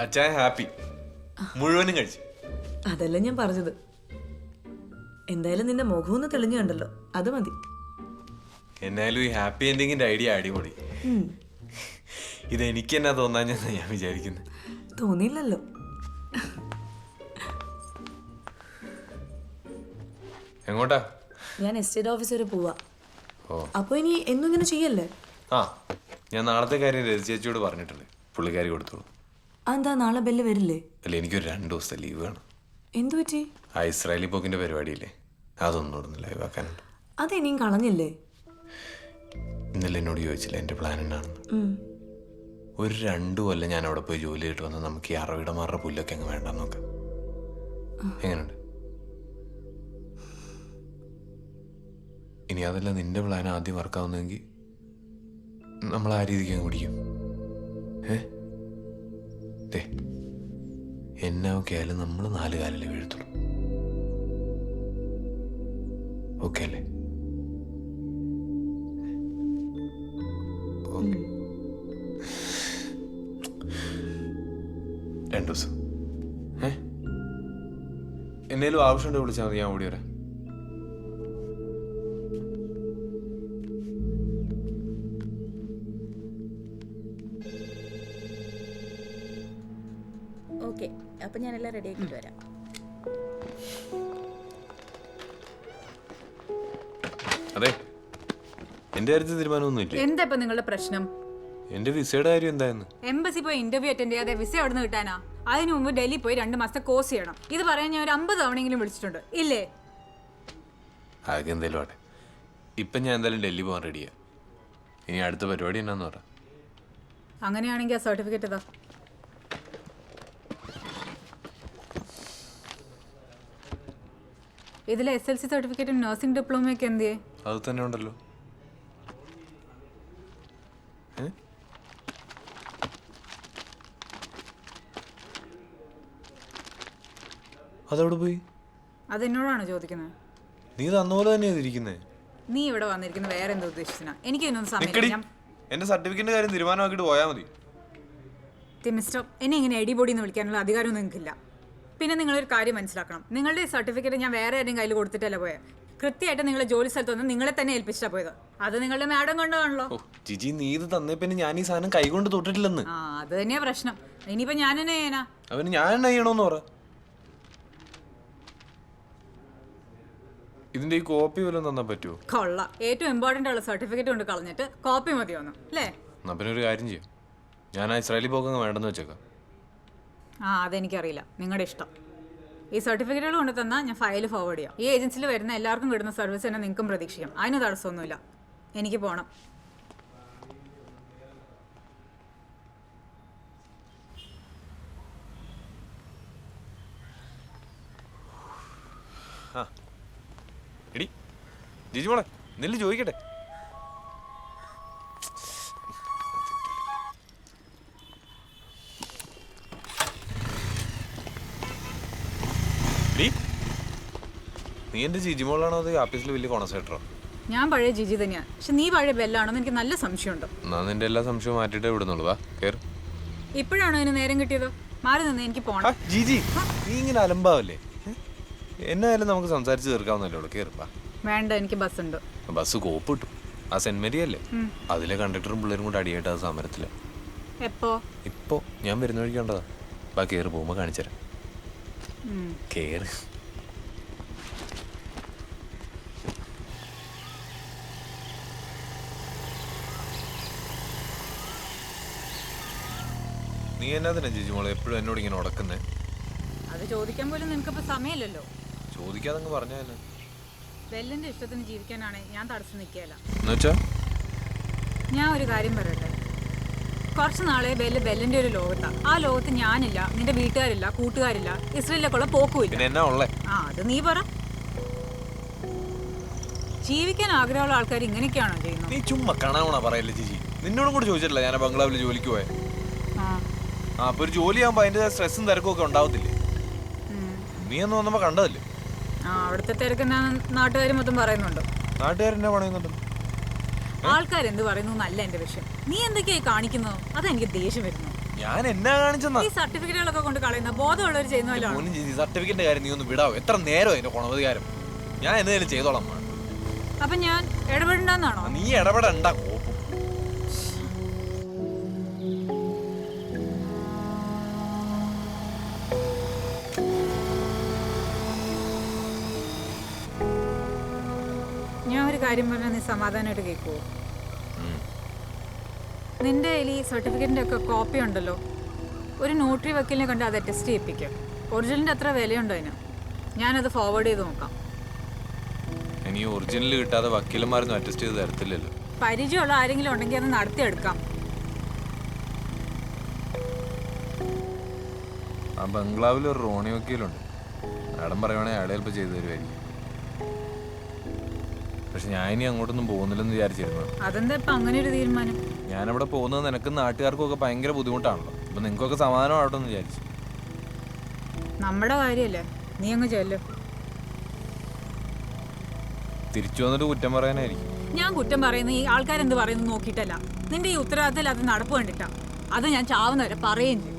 അച്ഛൻ ഹാപ്പി. മുഴുവനും കഴിച്ചു. അതല്ല ഞാൻ പറഞ്ഞത്. എന്തായാലും നിന്റെ മുഖം ഒന്ന് തെളിഞ്ഞു കണ്ടല്ലോ. അത് മതി. എന്നാലും ഈ ഹാപ്പി എൻഡിങ്ങിന്റെ ഐഡിയ അടിപൊളി. ഇത് എനിക്ക് എന്നാ തോന്നാഞ്ഞെന്ന് ഞാൻ വിചാരിക്കുന്നത് തോന്നിയില്ലല്ലോ. എങ്ങോട്ടാ? ഞാൻ എസ്റ്റേറ്റ് ഓഫീസ് വരെ പോവാ. അപ്പൊ ഇനി എന്നും ഇങ്ങനെ ചെയ്യല്ലേ? ആ ഞാൻ നാളത്തെ കാര്യം രജി ചേച്ചിയോട് പറഞ്ഞിട്ടുണ്ട്. പുള്ളിക്കാരി കൊടുത്തോളൂ. അതെന്താ നാളെ ബെല്ല് വരില്ലേ? അല്ല എനിക്കൊരു രണ്ട് ദിവസത്തെ ലീവ് വേണം. എന്തു പറ്റി? ആ ഇസ്രായേലി പോക്കിന്റെ പരിപാടിയില്ലേ? അതൊന്നും ആക്കാനുണ്ട് അത് ഇനിയും കളഞ്ഞില്ലേ? ഇന്നലെ എന്നോട് ചോദിച്ചില്ല എന്റെ പ്ലാൻ എന്നാണെന്ന്? ഒരു രണ്ടു കൊല്ലം ഞാൻ അവിടെ പോയി ജോലി ചെയ്തിട്ട് വന്നാൽ നമുക്ക് ഈ അറവിടമാരുടെ പുല്ലൊക്കെ അങ്ങ് വേണ്ടെന്ന് നോക്കാം. എങ്ങനെയുണ്ട് ഇനി അതല്ല നിന്റെ പ്ലാൻ ആദ്യം വർക്കാവുന്നെങ്കിൽ നമ്മൾ ആ രീതിക്ക് അങ്ങ് പിടിക്കും. ഏ? ദേ എന്നാ ഒക്കെ ആയാലും നമ്മൾ നാല് കാലിൽ വീഴത്തുള്ളൂ. ഓക്കെ അല്ലേ? രണ്ടു ദിവസം. ഏ? എന്നേലും ആവശ്യമുണ്ടെങ്കിൽ വിളിച്ചാൽ മതി ഞാൻ ഓടി വരാം. അപ്പൊ ഞാനെല്ലാം റെഡി ആക്കിയിട്ട് വരാം. അതെ. എന്റെ കാര്യത്തിൽ തീരുമാനമൊന്നും ഇല്ലേ? എന്താ ഇപ്പൊ നിങ്ങളുടെ പ്രശ്നം? എന്റെ വിസയുടെ കാര്യം എന്തായിരുന്നു എംബസി പോയി ഇന്റർവ്യൂ അറ്റൻഡ് ചെയ്യാതെ വിസ അവിടെ നിന്ന് കിട്ടാനാ? അതിനു മുമ്പ് ഡൽഹി പോയി രണ്ട് മാസത്തെ കോഴ്സ് ചെയ്യണം. ഇത് പറയാൻ ഞാൻ ഒരു അമ്പത് തവണയെങ്കിലും വിളിച്ചിട്ടുണ്ട്. ഇല്ലേ? അതൊക്കെ എന്തേലും ആട്ടെ. ഇപ്പം ഞാൻ എന്തായാലും ഡൽഹി പോകാൻ റെഡിയാ ഇനി അടുത്ത പരിപാടി എന്നാന്ന് പറ. അങ്ങനെയാണെങ്കിൽ ആ സർട്ടിഫിക്കറ്റ് ഇതാ. ഇതിലെ എസ് എൽ സി സർട്ടിഫിക്കറ്റും നഴ്സിംഗ് ഡിപ്ലോമയൊക്കെ എന്ത് ചെയ്യേ അത് തന്നെ ഉണ്ടല്ലോ? അതവിടെ പോയി? അത് എന്നോടാണോ ചോദിക്കുന്നത്. നീ തന്ന തന്നെ തന്നെയാണ് ഇരിക്കുന്നേ. നീ ഇവിടെ വന്നിരിക്കുന്നത് വേറെ എന്തോ ഉദ്ദേശിച്ചാ എനിക്ക് ഇതിനൊന്നും സമയമില്ല ഞാൻ എന്റെ സർട്ടിഫിക്കറ്റിന്റെ കാര്യം തീരുമാനമാക്കിയിട്ട് പോയാൽ മതി. മിസ്റ്റർ എന്നെ ഇങ്ങനെ എടിപൊടി എന്ന് വിളിക്കാനുള്ള അധികാരമൊന്നും നിങ്ങൾക്കില്ല. പിന്നെ നിങ്ങളൊരു കാര്യം മനസ്സിലാക്കണം. നിങ്ങളുടെ സർട്ടിഫിക്കറ്റ് ഞാൻ വേറെ ആരുടെയും കയ്യിൽ കൊടുത്തിട്ടല്ല പോയത് കൃത്യമായിട്ട് നിങ്ങളെ ജോലി സ്ഥലത്ത് വന്ന് നിങ്ങളെ തന്നെ ഏൽപ്പിച്ചാ പോയത്. അത് നിങ്ങളുടെ മാഡം കണ്ടതാണല്ലോ. ജിജി നീ ഇത് തന്നേ പിന്നെ ഞാൻ ഈ സാധനം കൈകൊണ്ട് തൊട്ടിട്ടില്ലെന്ന്. ആ അത് തന്നെയാ പ്രശ്നം. ഇനിയിപ്പോ ഞാൻ തന്നെ ചെയ്യാനാ അവന് ഞാൻ എന്നാ ചെയ്യണോന്ന് പറ. ഇതിന്റെ ഈ കോപ്പി വല്ലതും തന്നാ പറ്റുമോ കൊള്ള. ഏറ്റവും ഇമ്പോർട്ടന്റ് ഉള്ള സർട്ടിഫിക്കറ്റ് കൊണ്ട് കളഞ്ഞിട്ട് കോപ്പി മതി വന്നു അല്ലേ? എന്നാ പിന്നെ ഒരു കാര്യം ചെയ്യാം. ഞാൻ ആ ഇസ്രായേലി പോക്കങ്ങ് വേണ്ടെന്ന് വെച്ചേക്കാം. ആ അതെനിക്കറിയില്ല. നിങ്ങളുടെ ഇഷ്ടം. ഈ സർട്ടിഫിക്കറ്റുകൾ കൊണ്ട് തന്നാൽ ഞാൻ ഫയൽ ഫോർവേഡ് ചെയ്യാം. ഈ ഏജൻസിയിൽ വരുന്ന എല്ലാവർക്കും കിട്ടുന്ന സർവീസ് തന്നെ നിങ്ങൾക്കും പ്രതീക്ഷിക്കാം. അതിന് തടസ്സമൊന്നുമില്ല. എനിക്ക് പോകണം എടി ജിജി മോളെ നെല്ല് ചോദിക്കട്ടെ? നീ എന്റെ ജിജി മോളാണോ അത് ആപ്പീസിൽ വലിയ കോണസേറ്ററോ ഞാൻ പഴയ ജിജി തന്നെയാണ് പക്ഷെ നീ പഴയ ബെല്ലാണോ എനിക്ക് നല്ല സംശയമുണ്ട്. എന്നാ നിന്റെ എല്ലാ സംശയവും മാറ്റിട്ട് വിടുന്നുള്ളൂ. വാ കേറ്. ഇപ്പോഴാണോ അതിന് നേരം കിട്ടിയത്? മാറി നിന്ന് എനിക്ക് പോണം. ജിജി നീ ഇങ്ങനെ അലമ്പാവല്ലേ? എന്നായാലും നമുക്ക് സംസാരിച്ച് തീർക്കാവുന്നല്ലേ ഉള്ളൂ. കേറിപ്പാ വേണ്ട എനിക്ക് ബസ് ഉണ്ട് ബസ് കോപ്പ് കിട്ടും ആ സെന്റ് മേരി അല്ലേ അതിലെ കണ്ടക്ടറും പിള്ളേരും കൂടെ അടിയായിട്ട് ആ സമരത്തിൽ. എപ്പോ? ഇപ്പോ ഞാൻ വരുന്ന വഴിക്ക് കണ്ടതാ. ബാ കേറി പോകുമ്പോ കാണിച്ചുതരാം. കേറ്. നീ എന്നാ ജിജി മോളെ? എപ്പോഴും എന്നോട് ഇങ്ങനെ ഉടക്കുന്നേ? അത് ചോദിക്കാൻ പോലും നിനക്കിപ്പോ സമയമില്ലല്ലോ. ചോദിക്കാതെ പറഞ്ഞാ തന്നെ ബെല്ലിന്റെ ഇഷ്ടത്തിന് ജീവിക്കാനാണ് ഞാൻ തടസ്സം നിൽക്കുകയല്ല. ഞാൻ ഒരു കാര്യം പറയട്ടെ? കുറച്ച് നാളെ ബെല്ല് ബെല്ലിന്റെ ഒരു ലോകത്താ. ആ ലോകത്ത് ഞാനില്ല നിന്റെ വീട്ടുകാരില്ല കൂട്ടുകാരില്ല ഇസ്രയേലിലേക്കുള്ള പോക്കുവില്ല ആ അത് നീ പറ. ജീവിക്കാൻ ആഗ്രഹമുള്ള ആൾക്കാർ ഇങ്ങനെയൊക്കെയാണോ ചെയ്യുന്നത്? നീ ചുമ്മാ കണാവണ പറയല്ലേ ജിജി നിന്നോടും കൂടെ ചോദിച്ചിട്ടില്ല ഞാൻ ബംഗ്ലാവിൽ ജോലിക്ക് പോയെ. ആ ആ അപ്പൊ ഒരു ജോലി ആകുമ്പോ അതിന്റെ സ്ട്രെസ്സും തിരക്കും ഒക്കെ ഉണ്ടാവത്തില്ലേ. നീ ഒന്ന് വന്നപ്പോ കണ്ടതല്ലേ? ആ അവിടുത്തെ തിരക്കുന്ന നാട്ടുകാർ മൊത്തം പറയുന്നുണ്ട്. നാട്ടുകാരെന്നെ ആൾക്കാർ ആൾക്കാരെന്ത് പറയുന്നു എന്നല്ല എന്റെ വിഷയം. നീ എന്തൊക്കെയായി കാണിക്കുന്നത് അതെനിക്ക് ദേഷ്യം വരുന്നു. ഞാൻ എന്നാ കാണിച്ചെന്നാ? ഈ സർട്ടിഫിക്കറ്റുകളൊക്കെ കൊണ്ട് കളയുന്ന ബോധമുള്ളവർ ചെയ്യുന്നല്ലോ സർട്ടിഫിക്കറ്റിന്റെ കാര്യം നീ ഒന്ന് വിടാവോ? എത്ര നേരം അതിന്റെ ഗുണവധികാരം ഞാൻ എന്തെങ്കിലും ചെയ്തോളാം. അപ്പൊ ഞാൻ ഇടപെടണ്ടെന്നാണോ? നീ ഇടപെടണ്ട. കാര്യം പറഞ്ഞാൽ നീ സമാധാനമായിട്ട് കേൾക്കുവോ നിന്റെ കയ്യിൽ ഈ സർട്ടിഫിക്കറ്റിന്റെ ഒക്കെ കോപ്പി ഉണ്ടല്ലോ. ഒരു നോട്ടറി വക്കീലിനെ കണ്ട് അത് അറ്റസ്റ്റ് ചെയ്യിപ്പിക്കും. ഒറിജിനലിന്റെ അത്ര വിലയുണ്ടോ അതിന്? ഞാനത് ഫോർവേഡ് ചെയ്ത് നോക്കാം. ഇനി ഒറിജിനൽ കിട്ടാതെ വക്കീലന്മാരൊന്നും അറ്റസ്റ്റ് ചെയ്ത് തരത്തില്ലല്ലോ. പരിചയമുള്ള ആരെങ്കിലും ഉണ്ടെങ്കിൽ അത് നടത്തിയെടുക്കാം. ആ ബംഗ്ലാവിൽ ഒരു റോണി വക്കീലുണ്ട്. മാഡം പറയുവാണെങ്കിൽ അയാളെ ചിലപ്പോൾ ചെയ്തു തരുമായിരിക്കും പക്ഷെ ഞാൻ ഇനി അങ്ങോട്ടൊന്നും പോകുന്നില്ലെന്ന് വിചാരിച്ചിരുന്നു. അതെന്താ ഇപ്പൊ അങ്ങനെ ഒരു തീരുമാനം? ഞാനവിടെ പോകുന്നത് നിനക്കും നാട്ടുകാർക്കും ഒക്കെ ഭയങ്കര ബുദ്ധിമുട്ടാണല്ലോ. അപ്പൊ നിങ്ങൾക്കൊക്കെ സമാധാനമാവട്ടെ എന്ന് വിചാരിച്ചു. നമ്മുടെ കാര്യല്ലേ? നീ അങ്ങ് ചെല്ലും. തിരിച്ചു വന്നിട്ട് കുറ്റം പറയാനായിരിക്കും. ഞാൻ കുറ്റം പറയുന്ന ഈ ആൾക്കാരെന്ത് പറയുന്നു നോക്കിയിട്ടല്ല. നിന്റെ ഈ ഉത്തരവാദിത്തത്തിൽ അത് നടപ്പ് കണ്ടിട്ടാ. അത് ഞാൻ ചാവുന്നവരെ പറയുകയും ചെയ്യും.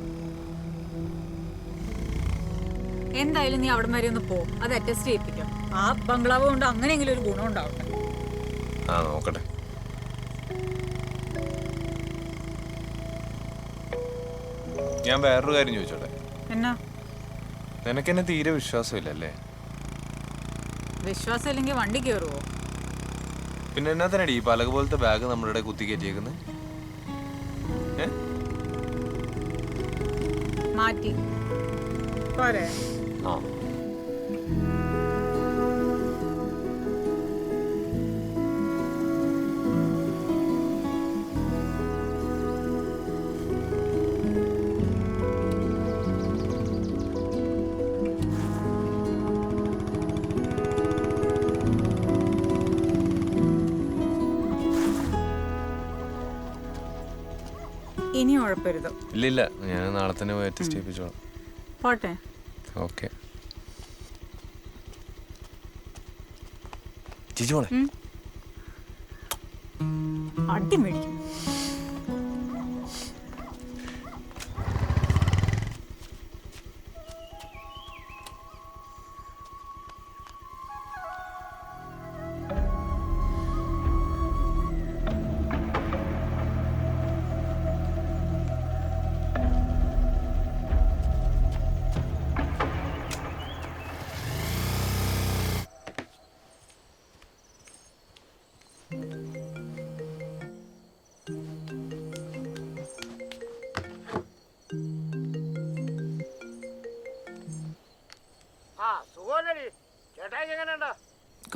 എന്തായാലും നീ അവിടം വരെ ഒന്ന് പോ. അത് അറ്റസ്റ്റ് ചെയ്യിപ്പിക്കാം. ആ ബംഗ്ലാവ് കൊണ്ട് അങ്ങനെയെങ്കിലും ഒരു ഗുണം ഉണ്ടാവട്ടെ. ആ നോക്കട്ടെ. ഞാൻ വേറൊരു കാര്യം ചോദിച്ചോട്ടെ? എന്നാ? നിനക്കെന്നെ തീരെ വിശ്വാസമില്ലല്ലേ? വിശ്വാസം ഇല്ലെങ്കിൽ വണ്ടി കയറുവോ പിന്നെ എന്നാ തന്നെ ഈ പലക പോലത്തെ ബാഗ് നമ്മുടെ ഇവിടെ കുത്തി കയറ്റിയേക്കുന്നത് മാറ്റി. പോരെ. ആ. ഇനി ഉഴപ്പരുത്. ഇല്ല ഇല്ല ഞാൻ നാളെ തന്നെ പോയി ടെസ്റ്റ് ചെയ്യിപ്പിച്ചോളാം. പോട്ടെ. ഓക്കെ. മോളെ. അടി മേടിക്കും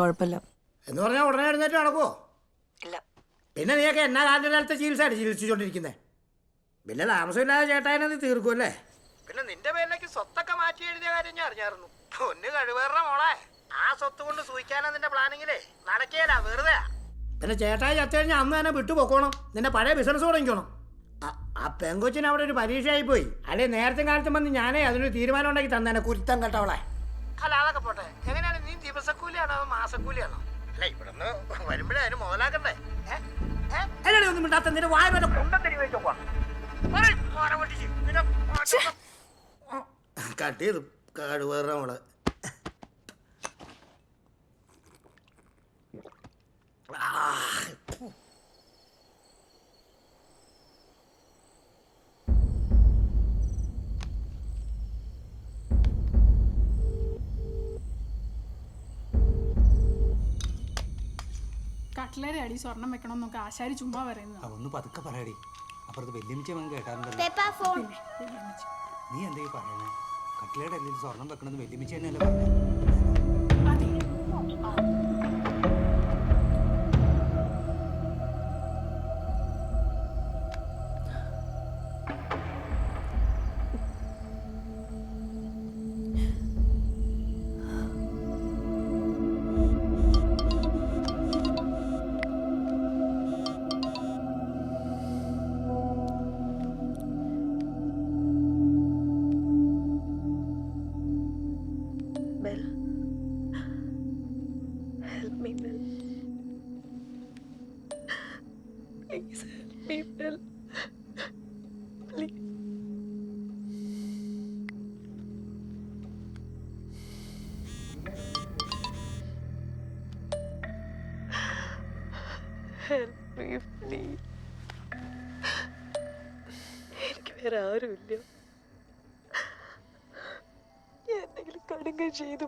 കുഴപ്പമില്ല. എന്ന് പറഞ്ഞാൽ ഉടനെ എഴുന്നേറ്റ് നടക്കുവോ? ഇല്ല. പിന്നെ നീയൊക്കെ എന്നാ കാലത്തെ ചികിത്സയാണ് ചികിത്സിച്ചോണ്ടിരിക്കുന്നത് പിന്നെ താമസമില്ലാതെ ചേട്ടായനെ നീ തീർക്കുമല്ലേ പിന്നെ നിന്റെ പേരിലേക്ക് സ്വത്തൊക്കെ മാറ്റി എഴുതിയ കാര്യം ഞാൻ അറിഞ്ഞായിരുന്നു. പൊന്ന് കഴിവേറ മോളെ. ആ സ്വത്ത് കൊണ്ട് സൂഹിക്കാനാ നിന്റെ പ്ലാനിങ്ങിലേ. നടക്കേല വെറുതെ പിന്നെ ചേട്ടായി ചത്തു കഴിഞ്ഞാൽ അന്ന് തന്നെ വിട്ടു പൊക്കോണം നിന്റെ പഴയ ബിസിനസ് തുടങ്ങിക്കോണം ആ- ആ പെങ്കൊച്ചിന് അവിടെ ഒരു പരീക്ഷയായി പോയി അല്ലെ നേരത്തെ കാലത്തും വന്ന് ഞാനേ അതിനൊരു തീരുമാനം ഉണ്ടാക്കി തന്നെ കുരുത്തം കേട്ടവളെ. അല്ല അതൊക്കെ പോട്ടെ. എങ്ങനെയാണ് നീ ദിവസക്കൂലിയാണോ മാസക്കൂലിയാണോ? അല്ല ഇവിടുന്ന് വരുമ്പോഴേ അതിന് മുതലാക്കണ്ടേ ആ? എന്നടി ഒന്നും നിന്റെ വായ വല്ല കൊണ്ടത്തരി വെച്ചോക്കാം കട്ട് ചെയ്തു കടുവേറ മോൾ അടി സ്വർണം വെക്കണം എന്നൊക്കെ ആശാരി ചുമ്മാ പറയുന്നത് ഒന്ന് പതുക്കെ പറയടി. അപ്പുറത്ത് വെല്ലുമിച്ച മകൻ കേട്ടാറുണ്ടല്ലോ. നീ എന്താ ഈ പറയണേ? കട്ടിലയുടെ അല്ലിൽ സ്വർണം വെക്കണമെന്ന് വെല്ലുമിച്ച തന്നെയല്ലേ പറഞ്ഞത് എന്തെങ്കിലും കടുങ്ക ചെയ്തു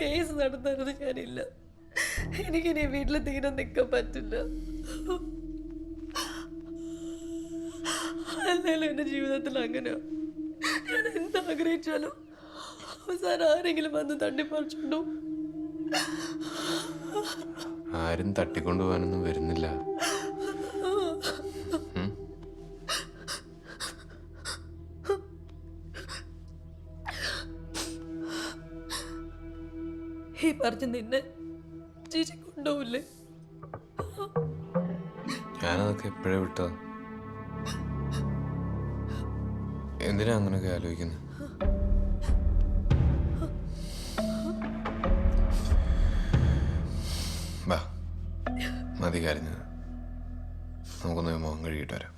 കേസ് നടന്നിരുന്നു ഞാനില്ല. എനിക്കിനി വീട്ടിൽ തീരെ നിൽക്കാൻ പറ്റില്ല. അല്ലെങ്കിലും എന്റെ ജീവിതത്തിൽ അങ്ങനെ. ഞാൻ എന്താഗ്രഹിച്ചാലും അവസാനം ആരെങ്കിലും വന്ന് തട്ടിപ്പറിച്ചുണ്ടോ? ആരും തട്ടിക്കൊണ്ടുപോകാനൊന്നും വരുന്നില്ല. പറഞ്ഞ നിന്നെ ചേച്ചി ഞാനതൊക്കെ എപ്പോഴേ വിട്ടോ? എന്തിനാ അങ്ങനെയൊക്കെ ആലോചിക്കുന്നത് മതി കരഞ്ഞത് നമുക്കൊന്ന് മുഖം കഴുകിയിട്ട് വരാം.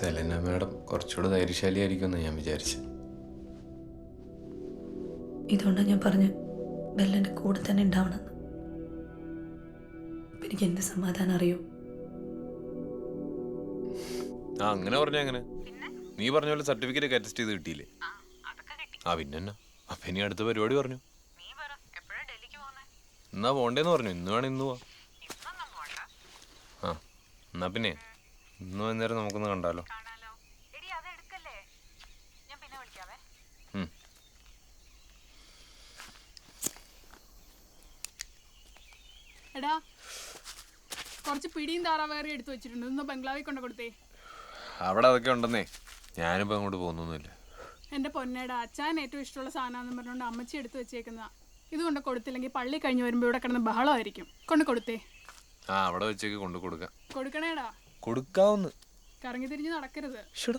സെലന മാഡം കുറച്ചുകൂടെ ധൈര്യശാലിയായിരിക്കുമെന്ന് ഞാൻ വിചാരിച്ചു ഇതുകൊണ്ടാണ് ഞാൻ പറഞ്ഞു ബെല്ലന്റെ കൂടെ തന്നെ ഉണ്ടാവണമെന്ന് അപ്പൊ എനിക്ക് എന്ത് സമാധാനം അറിയോ? ആ അങ്ങനെ പറഞ്ഞ അങ്ങനെ. നീ പറഞ്ഞ പോലെ സർട്ടിഫിക്കറ്റ് അറ്റസ്റ്റ് ചെയ്ത് കിട്ടിയില്ലേ? ആ പിന്നെ എന്നാ അപ്പൊ ഇനി അടുത്ത പരിപാടി പറഞ്ഞു. എന്നാ പോണ്ടേന്ന് പറഞ്ഞു. ഇന്ന് വേണം ഇന്ന് പോവാ ആ എന്നാ പിന്നെ. ഇന്ന് വൈകുന്നേരം നമുക്കൊന്ന് കണ്ടാലോ. എടാ കുറച്ച് പിടിയും താറാവേറി എടുത്തു വെച്ചിട്ടുണ്ട്. ഒന്ന് ബംഗ്ലാവിൽ കൊണ്ട് കൊടുത്തേ. അവിടെ അതൊക്കെ ഉണ്ടെന്നേ. ഞാനിപ്പോ അങ്ങോട്ട് പോകുന്നൊന്നുമില്ല. എന്റെ പൊന്നേടാ അച്ഛൻ ഏറ്റവും ഇഷ്ടമുള്ള സാധനം പറഞ്ഞുകൊണ്ട് അമ്മച്ചി എടുത്തു വെച്ചേക്കുന്ന ഇത് കൊണ്ട് കൊടുത്തില്ലെങ്കിൽ പള്ളി കഴിഞ്ഞ് വരുമ്പോൾ ഇവിടെ കിടന്ന് ബഹളമായിരിക്കും. കൊണ്ട് കൊടുത്തേ. ആ അവിടെ വെച്ചേക്ക് കൊണ്ടു കൊടുക്കാം. കൊടുക്കണേടാ. കൊടുക്കാവുന്ന് കറങ്ങി തിരിഞ്ഞ് നടക്കരുത്. ഷടാ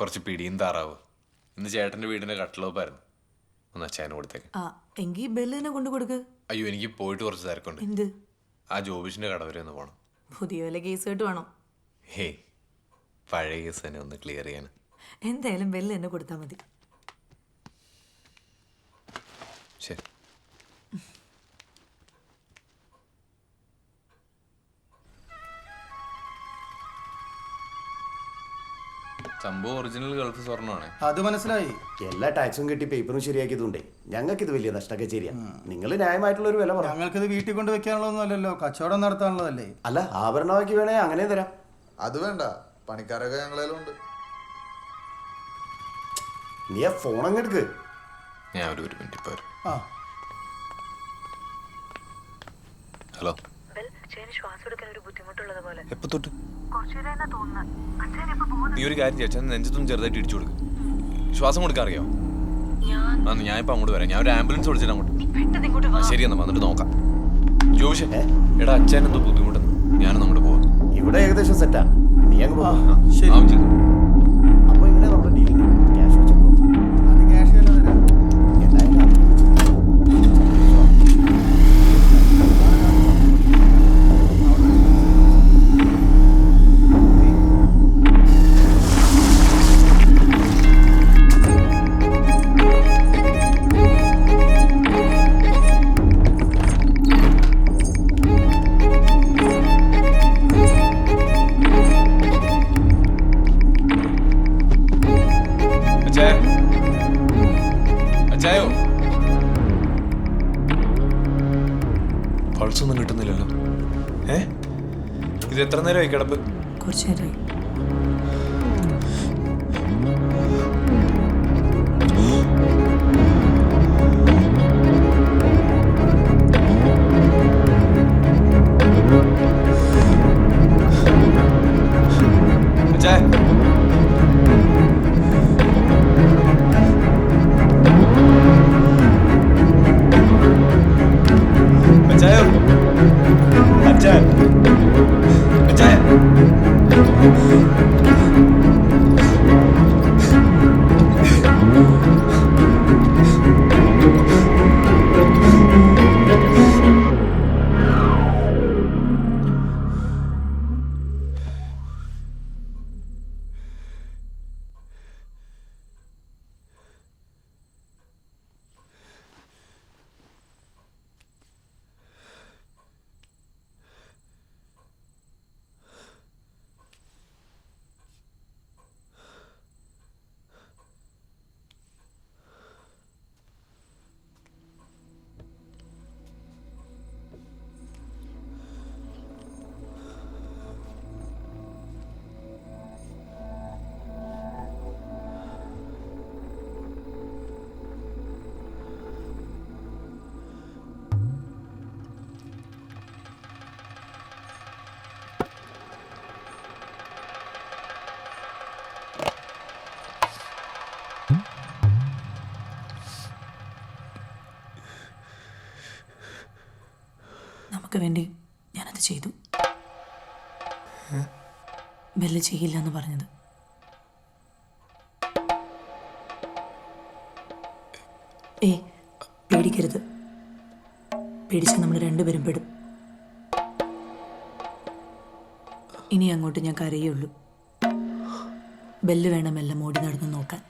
കുറച്ച് പിടിയും താറാവ്. ഇന്ന് ചേട്ടന്റെ വീടിന്റെ കട്ടിലോപ്പായിരുന്നു. ഒന്ന് അച്ഛന് കൊടുത്തേക്ക്. ആ എങ്കി ബെല്ലിനെ കൊണ്ട് കൊടുക്ക്. അയ്യോ എനിക്ക് പോയിട്ട് കുറച്ച് തിരക്കുണ്ട്. എന്ത്? ആ ജോബിഷിന്റെ കട വരെ ഒന്ന് പോണം. പുതിയ വല്ല കേസ് കേട്ട് വേണം. ഹേ പഴയ കേസ് തന്നെ ഒന്ന് ക്ലിയർ ചെയ്യാൻ. എന്തായാലും ബെല്ല് എന്നെ കൊടുത്താൽ മതി. സംഭവം ഒറിജിനൽ ഗൾഫ് സ്വർണമാണ്. അത് മനസ്സിലായി. എല്ലാ ടാക്സും കെട്ടി പേപ്പറും ശരിയാക്കിയതുകൊണ്ടേ ഞങ്ങൾക്ക് ഇത് വലിയ നഷ്ടക്കച്ചേരിയാ നിങ്ങൾ ന്യായമായിട്ടുള്ള ഒരു വില പറ. ഞങ്ങൾക്കിത് വീട്ടിൽ കൊണ്ട് വെക്കാനുള്ളതൊന്നുമല്ലല്ലോ കച്ചവടം നടത്താനുള്ളതല്ലേ? അല്ല ആഭരണമാക്കി വേണേ അങ്ങനെ തരാം. അത് വേണ്ട. പണിക്കാരൊക്കെ ഞങ്ങളേലുണ്ട് നീ ആ ഫോൺ അങ്ങ് എടുക്ക്. ഞാൻ ഒരു ഒരു മിനിറ്റ് ഇപ്പോൾ വരാം. ആ. ഹലോ എപ്പോ തൊട്ട്? നീ ഒരു കാര്യം ചെയ്യാം നെഞ്ചത്തും ചെറുതായിട്ട് ഇടിച്ചു കൊടുക്കും. ശ്വാസം കൊടുക്കാൻ അറിയോ? അന്ന് ഞാൻ ഇപ്പൊ അങ്ങോട്ട് വരാം. ഞാൻ ഒരു ആംബുലൻസ് വിളിച്ചിട്ട് അങ്ങോട്ട്. ശരി എന്നാ വന്നിട്ട് നോക്കാം. ജോഷ് എടാ അച്ഛൻ എന്തോ ബുദ്ധിമുട്ടെന്ന്. ഞാനൊന്നും അങ്ങോട്ട് പോവാം. ഇവിടെ ഏകദേശം സെറ്റാ നീ അങ്ങ് പോവാ ശരി. എത്ര നേരമായി കിടപ്പ്? കുറച്ചു നേരമായി. നമുക്ക് വേണ്ടി ഞാനത് ചെയ്തു. ബെല്ല് ചെയ്യില്ല എന്ന് പറഞ്ഞത്. ഏ പേടിക്കരുത്. പേടിച്ചാൽ നമ്മൾ രണ്ടുപേരും പെടും. ഇനി അങ്ങോട്ട് ഞാൻ കരയുള്ളൂ. ബെല്ല് വേണം എല്ലാം ഓടി നടന്ന് നോക്കാൻ.